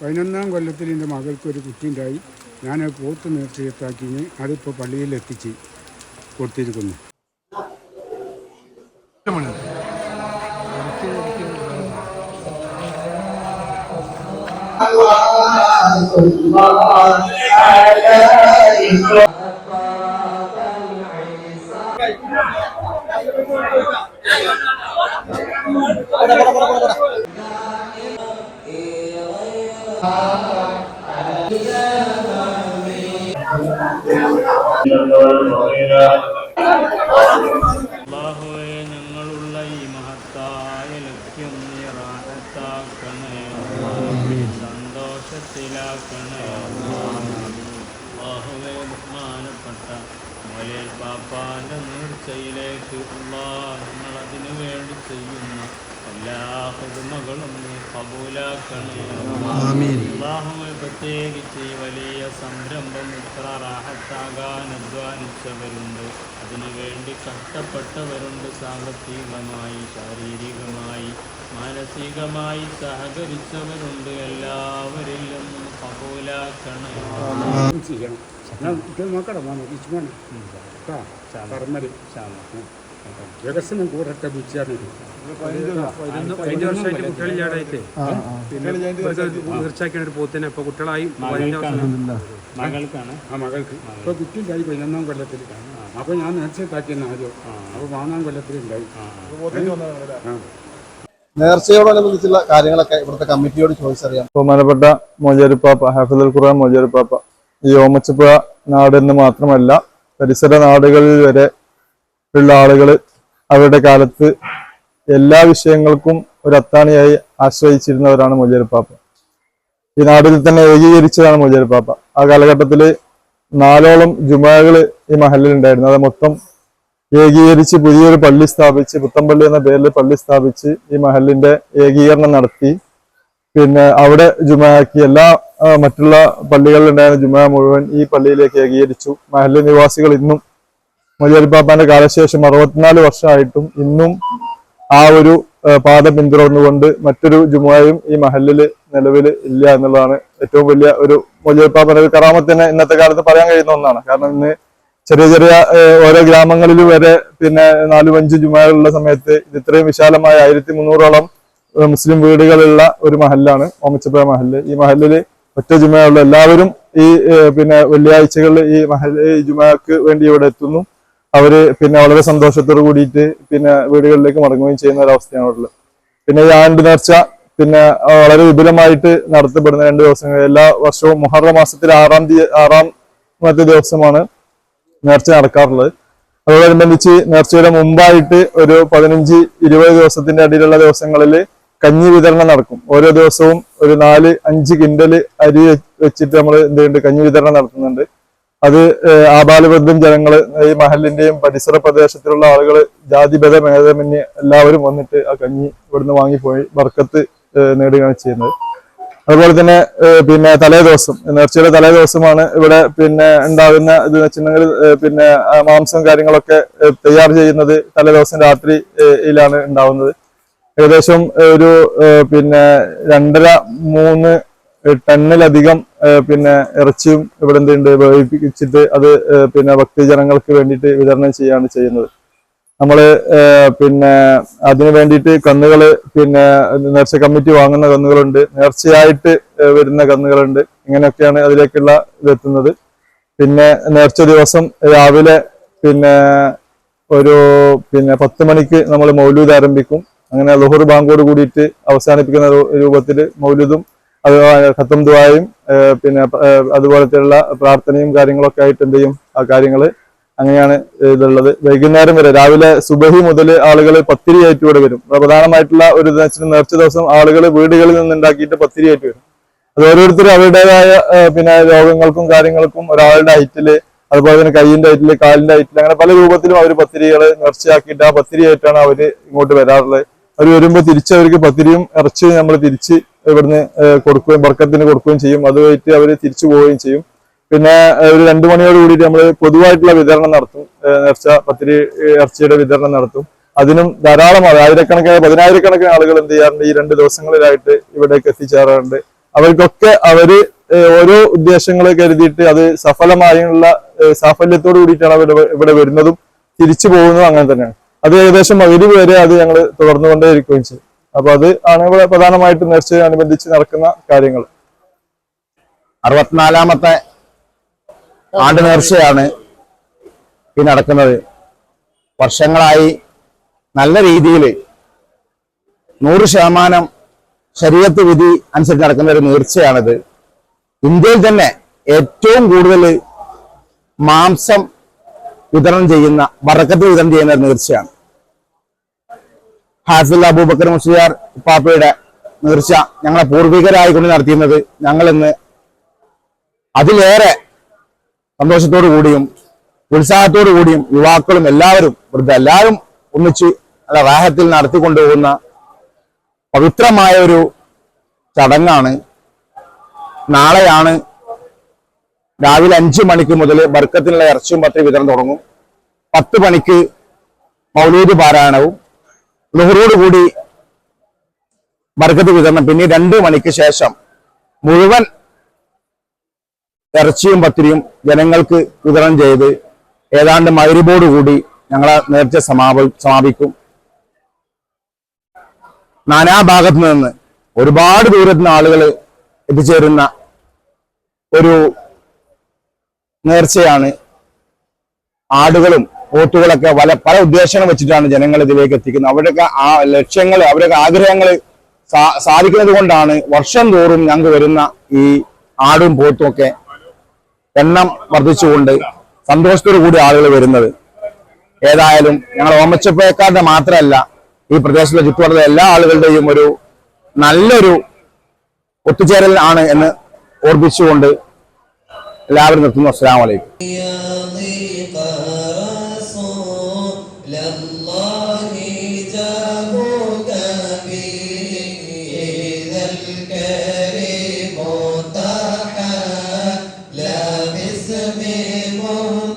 പതിനൊന്നാം കൊല്ലത്തിൽ എന്റെ മകൾക്കൊരു ഒരു കുറ്റിയുണ്ടായി ഞാൻ പോത്ത് പോത്ത് നേർച്ചയെത്താക്കി അതിപ്പോൾ പള്ളിയിൽ എത്തിച്ച് കൊടുത്തിരിക്കുന്നു. അള്ളാഹുവെ ഞങ്ങളുള്ള ഈ മഹത്തായ ലക്ഷ്യം നീ റാഹത്താക്കണേ സന്തോഷത്തിലാക്കണേ. അള്ളാഹുവെ ബഹുമാനപ്പെട്ട മോലേൽ പാപ്പാന്റെ നീർച്ചയിലേക്ക് ഞങ്ങൾ അതിനു വേണ്ടി ചെയ്യുന്ന എല്ലാ പുതുമകളും നീ കബൂലാക്കണേ അള്ളാഹുവെ പ്രത്യേകിച്ച് ഈ വലിയ സംരംഭം ഇത്ര റാഹത്താകാൻ അധ്വാനിച്ചവരുണ്ട്. അതിനുവേണ്ടി കഷ്ടപ്പെട്ടവരുണ്ട് സാമ്പത്തികമായി ശാരീരികമായി മാനസികമായി സഹകരിച്ചവരുണ്ട്. എല്ലാവരിലും കബൂലാക്കണേ ചെയ്യണം ഞാൻ കുട്ടികൾ വികസനം കൂടട്ടെ വിളിച്ചാണ് കഴിഞ്ഞ വർഷമായിട്ട് കുട്ടികളില്ലാടായിട്ട് പിന്നെ തീർച്ചയാക്കിയ ഒരു പോത്തിനെ ഇപ്പൊ കുട്ടികളായി മകൾക്കാണ്. ആ മകൾക്ക്. ഇപ്പൊ കുറ്റിയുണ്ടായി പതിനൊന്നാം കൊല്ലത്തിൽ. അപ്പോൾ ഞാൻ നേർച്ചയെത്താക്കിയെന്ന് ആദ്യം അപ്പൊ മൂന്നാം കൊല്ലത്തിലുണ്ടായി ആ. നേർച്ചയോടനുബന്ധിച്ചുള്ള കാര്യങ്ങളൊക്കെ ഇവിടുത്തെ കമ്മിറ്റിയോട് ചോദിച്ചറിയാം. ബഹുമാനപ്പെട്ട മോജാരിപ്പാപ്പ ഹാഫിദുൽ ഖുറാൻ മോജാരിപ്പാപ്പ ഈ ഓമച്ചപ്പുഴ നാട് എന്ന് മാത്രമല്ല പരിസര നാടുകളിൽ വരെ ഉള്ള ആളുകൾ അവരുടെ കാലത്ത് എല്ലാ വിഷയങ്ങൾക്കും ഒരു അത്താണിയായി ആശ്രയിച്ചിരുന്നവരാണ് മോജാരിപ്പാപ്പ ഈ നാട്ടിൽ തന്നെ ഏകീകരിച്ചതാണ് മോജാരിപ്പാപ്പ ആ കാലഘട്ടത്തിൽ നാലോളം ജുമാകൾ ഈ മഹലിൽ ഉണ്ടായിരുന്നു അത് മൊത്തം ഏകീകരിച്ച് പുതിയൊരു പള്ളി സ്ഥാപിച്ച് പുത്തമ്പള്ളി എന്ന പേരിൽ പള്ളി സ്ഥാപിച്ച് ഈ മഹലിന്റെ ഏകീകരണം നടത്തി. പിന്നെ അവിടെ ജുമാക്കി എല്ലാ മറ്റുള്ള പള്ളികളിലുണ്ടായിരുന്ന ജുമാ മുഴുവൻ ഈ പള്ളിയിലേക്ക് ഏകീകരിച്ചു. മഹലിലെ നിവാസികൾ ഇന്നും മൊയ്യാലിപ്പാപ്പാന്റെ കാലശേഷം അറുപത്തിനാല് വർഷമായിട്ടും ഇന്നും ആ ഒരു പാത പിന്തുടർന്നുകൊണ്ട് മറ്റൊരു ജുമായും ഈ മഹലിൽ നിലവിൽ ഇല്ല എന്നുള്ളതാണ് ഏറ്റവും വലിയ ഒരു മൊയ്യാലിപ്പാപ്പന്റെ ഒരു കറാമത്തിന് ഇന്നത്തെ കാലത്ത് പറയാൻ കഴിയുന്ന ഒന്നാണ്. കാരണം ഇന്ന് ചെറിയ ചെറിയ ഓരോ ഗ്രാമങ്ങളിൽ വരെ പിന്നെ നാലും അഞ്ച് ജുമാകളുള്ള സമയത്ത് ഇത് ഇത്രയും വിശാലമായ ആയിരത്തി മുന്നൂറോളം മുസ്ലിം വീടുകളുള്ള ഒരു മഹല്ലാണ് ഓമച്ചപ്പുഴ മഹല്ല്. ഈ മഹലിൽ ഒറ്റ ജുമയുള്ള എല്ലാവരും ഈ പിന്നെ വെള്ളിയാഴ്ചകളിൽ ഈ മഹൽ ജുമാക്ക് വേണ്ടി ഇവിടെ എത്തുന്നു. അവർ പിന്നെ വളരെ സന്തോഷത്തോട് കൂടിയിട്ട് പിന്നെ വീടുകളിലേക്ക് മടങ്ങുകയും ചെയ്യുന്ന ഒരു ഉള്ളത്. പിന്നെ ഈ ആണ്ട് നേർച്ച പിന്നെ വളരെ വിപുലമായിട്ട് നടത്തപ്പെടുന്ന രണ്ട് ദിവസങ്ങൾ. എല്ലാ വർഷവും മുഹറ മാസത്തിൽ ആറാം തീയതി ആറാം മറ്റു ദിവസമാണ് നേർച്ച നടക്കാറുള്ളത്. അതോടനുബന്ധിച്ച് നേർച്ചയുടെ മുമ്പായിട്ട് ഒരു പതിനഞ്ച് ഇരുപത് ദിവസത്തിന്റെ അടിയിലുള്ള ദിവസങ്ങളിൽ കഞ്ഞി വിതരണം നടക്കും. ഓരോ ദിവസവും ഒരു നാല് അഞ്ച് കിൻഡൽ അരി വെച്ചിട്ട് നമ്മൾ എന്ത് കഞ്ഞി വിതരണം നടത്തുന്നുണ്ട്. അത് ആബാലവൃദ്ധം ജനങ്ങൾ ഈ മഹലിന്റെയും പരിസര പ്രദേശത്തിലുള്ള ആളുകൾ ജാതിഭേദ ഭേദമന്യേ എല്ലാവരും വന്നിട്ട് ആ കഞ്ഞി ഇവിടുന്ന് വാങ്ങിപ്പോയി വർക്കത്ത് നേടുകയാണ് ചെയ്യുന്നത്. അതുപോലെ തന്നെ പിന്നെ തലേ ദിവസം നേർച്ചയുടെ തലേ ദിവസമാണ് ഇവിടെ പിന്നെ ഉണ്ടാകുന്ന ഇത് വെച്ചിട്ടുണ്ടെങ്കിൽ പിന്നെ മാംസം കാര്യങ്ങളൊക്കെ തയ്യാർ ചെയ്യുന്നത് തലേ ദിവസം രാത്രി ഏഹ്, ഉണ്ടാവുന്നത്. ഏകദേശം ഒരു പിന്നെ രണ്ടര മൂന്ന് ടണ്ണിലധികം പിന്നെ ഇറച്ചിയും ഇവിടെ എന്തുണ്ട് വേവിപ്പിച്ചിട്ട് അത് പിന്നെ ഭക്തജനങ്ങൾക്ക് വേണ്ടിയിട്ട് വിതരണം ചെയ്യാണ് ചെയ്യുന്നത്. നമ്മൾ പിന്നെ അതിനു വേണ്ടിയിട്ട് കന്നുകൾ പിന്നെ നേർച്ച കമ്മിറ്റി വാങ്ങുന്ന കന്നുകളുണ്ട്. നേർച്ചയായിട്ട് വരുന്ന കന്നുകളുണ്ട്. ഇങ്ങനെയൊക്കെയാണ് അതിലേക്കുള്ള ഇതെത്തുന്നത് പിന്നെ നേർച്ച ദിവസം രാവിലെ പിന്നെ ഒരു പിന്നെ പത്ത് മണിക്ക് നമ്മൾ മൗലൂദ് ആരംഭിക്കും. അങ്ങനെ ലുഹർ ബാങ്കോട് കൂടിയിട്ട് അവസാനിപ്പിക്കുന്ന രൂപത്തിൽ മൗലൂദും അത് ഖത്തം ദുആയും പിന്നെ അതുപോലത്തെയുള്ള പ്രാർത്ഥനയും കാര്യങ്ങളൊക്കെ ആയിട്ട് എന്ത് ചെയ്യും? ആ കാര്യങ്ങൾ അങ്ങനെയാണ് ഇതുള്ളത്. വൈകുന്നേരം വരെ രാവിലെ സുബഹി മുതൽ ആളുകൾ പത്തിരി ആയിട്ട് ഇവിടെ വരും. പ്രധാനമായിട്ടുള്ള ഒരു നേർച്ച ദിവസം ആളുകൾ വീടുകളിൽ നിന്ന് ഉണ്ടാക്കിയിട്ട് പത്തിരി ആയിട്ട് വരും. അത് ഓരോരുത്തരും അവരുടേതായ പിന്നെ രോഗങ്ങൾക്കും കാര്യങ്ങൾക്കും ഒരാളുടെ ഹൈറ്റിൽ അതുപോലെ തന്നെ കൈയിന്റെ ഹൈറ്റിൽ കാലിന്റെ ഹൈറ്റിൽ അങ്ങനെ പല രൂപത്തിലും അവർ പത്തിരികൾ നേർച്ചയാക്കിയിട്ട് ആ പത്തിരി ആയിട്ടാണ് അവർ ഇങ്ങോട്ട് വരാറുള്ളത്. അവർ വരുമ്പോൾ തിരിച്ച് അവർക്ക് പത്തിരിയും ഇറച്ചി നമ്മൾ തിരിച്ച് ഇവിടുന്ന് കൊടുക്കുകയും ബർക്കത്തിന് കൊടുക്കുകയും ചെയ്യും. അതുമായിട്ട് അവർ തിരിച്ചു പോവുകയും ചെയ്യും. പിന്നെ ഒരു രണ്ടു മണിയോട് കൂടിയിട്ട് നമ്മൾ പൊതുവായിട്ടുള്ള വിതരണം നടത്തും. നേർച്ച പത്തിരി ഇറച്ചിയുടെ വിതരണം നടത്തും. അതിനും ധാരാളം ആയിരക്കണക്കിന് പതിനായിരക്കണക്കിന് ആളുകൾ എന്ത് ചെയ്യാറുണ്ട്? ഈ രണ്ട് ദിവസങ്ങളിലായിട്ട് ഇവിടേക്ക് എത്തിച്ചേരാറുണ്ട്. അവർക്കൊക്കെ അവർ ഓരോ ഉദ്ദേശങ്ങൾ കരുതിയിട്ട് അത് സഫലമായുള്ള സാഫല്യത്തോട് കൂടിയിട്ടാണ് അവർ ഇവിടെ വരുന്നതും തിരിച്ചു പോകുന്നതും അങ്ങനെ തന്നെയാണ്. അത് ഏകദേശം മകരി വരെ അത് ഞങ്ങൾ തുടർന്നുകൊണ്ടേയിരിക്കുകയും ചെയ്യും അപ്പൊ അത് ആണ് ഇവിടെ പ്രധാനമായിട്ടും നേർച്ചയോടനുബന്ധിച്ച് നടക്കുന്ന കാര്യങ്ങൾ. അറുപത്തിനാലാമത്തെ ആണ്ട് നേർച്ചയാണ് ഈ നടക്കുന്നത്. വർഷങ്ങളായി നല്ല രീതിയിൽ നൂറ് ശതമാനം ശരീരത്ത് വിധി അനുസരിച്ച് നടക്കുന്ന ഒരു നേർച്ചയാണിത്. ഇന്ത്യയിൽ തന്നെ ഏറ്റവും കൂടുതൽ മാംസം വിതരണം ചെയ്യുന്ന വറക്കത്ത് വിതരണം ചെയ്യുന്ന ഒരു നേർച്ചയാണ്. ഹാഫിൽ അബൂബക്കർ മുസ്ലിയാർ പാപ്പയുടെ നേർച്ച ഞങ്ങളെ പൂർവികരായി കൊണ്ട് നടത്തിയിരുന്നത് ഞങ്ങൾ ഇന്ന് അതിലേറെ സന്തോഷത്തോടു കൂടിയും ഉത്സാഹത്തോടു കൂടിയും യുവാക്കളും എല്ലാവരും വൃദ്ധ എല്ലാവരും ഒന്നിച്ച് നല്ല റാഹത്തിൽ നടത്തിക്കൊണ്ടുപോകുന്ന പവിത്രമായ ഒരു ചടങ്ങാണ്. നാളെയാണ് രാവിലെ അഞ്ചു മണിക്ക് മുതൽ ബർക്കത്തിനുള്ള ഇറച്ചിയും പത്രി വിതരണം തുടങ്ങും. പത്ത് മണിക്ക് മൗലൂദ് പാരായണവും ലുഹറോടുകൂടി ബർക്കത്ത് വിതരണം. പിന്നെ രണ്ട് മണിക്ക് ശേഷം മുഴുവൻ ഇറച്ചിയും പത്തിരിയും ജനങ്ങൾക്ക് വിതരണം ചെയ്ത് ഏതാണ്ട് മൈരിബോട് കൂടി ഞങ്ങളെ നേർച്ച സമാപ സമാപിക്കും. നാനാഭാഗത്തു നിന്ന് ഒരുപാട് ദൂരത്തു നിന്ന് ആളുകൾ എത്തിച്ചേരുന്ന ഒരു നേർച്ചയാണ് ആടുകളും പോത്തുകളൊക്കെ പല പല ഉദ്ദേശങ്ങൾ വെച്ചിട്ടാണ് ജനങ്ങൾ ഇതിലേക്ക് എത്തിക്കുന്നത്. അവരുടെയൊക്കെ ആ ലക്ഷ്യങ്ങൾ അവരുടെ ആഗ്രഹങ്ങൾ സാധിക്കുന്നത് കൊണ്ടാണ് വർഷം തോറും ഞങ്ങൾക്ക് വരുന്ന ഈ ആടും പോത്തും ഒക്കെ എണ്ണം വർദ്ധിച്ചുകൊണ്ട് സന്തോഷത്തോടു കൂടി ആളുകൾ വരുന്നത്. ഏതായാലും ഞങ്ങൾ ഓമച്ചപ്പേക്കാരുടെ മാത്രമല്ല ഈ പ്രദേശത്തെ ചുറ്റുപാടുള്ള എല്ലാ ആളുകളുടെയും ഒരു നല്ലൊരു ഒത്തുചേരൽ ആണ് എന്ന് ഓർപ്പിച്ചുകൊണ്ട് എല്ലാവരും നിർത്തുന്നു. അസ്സാം വലൈക്കും इसमें मोह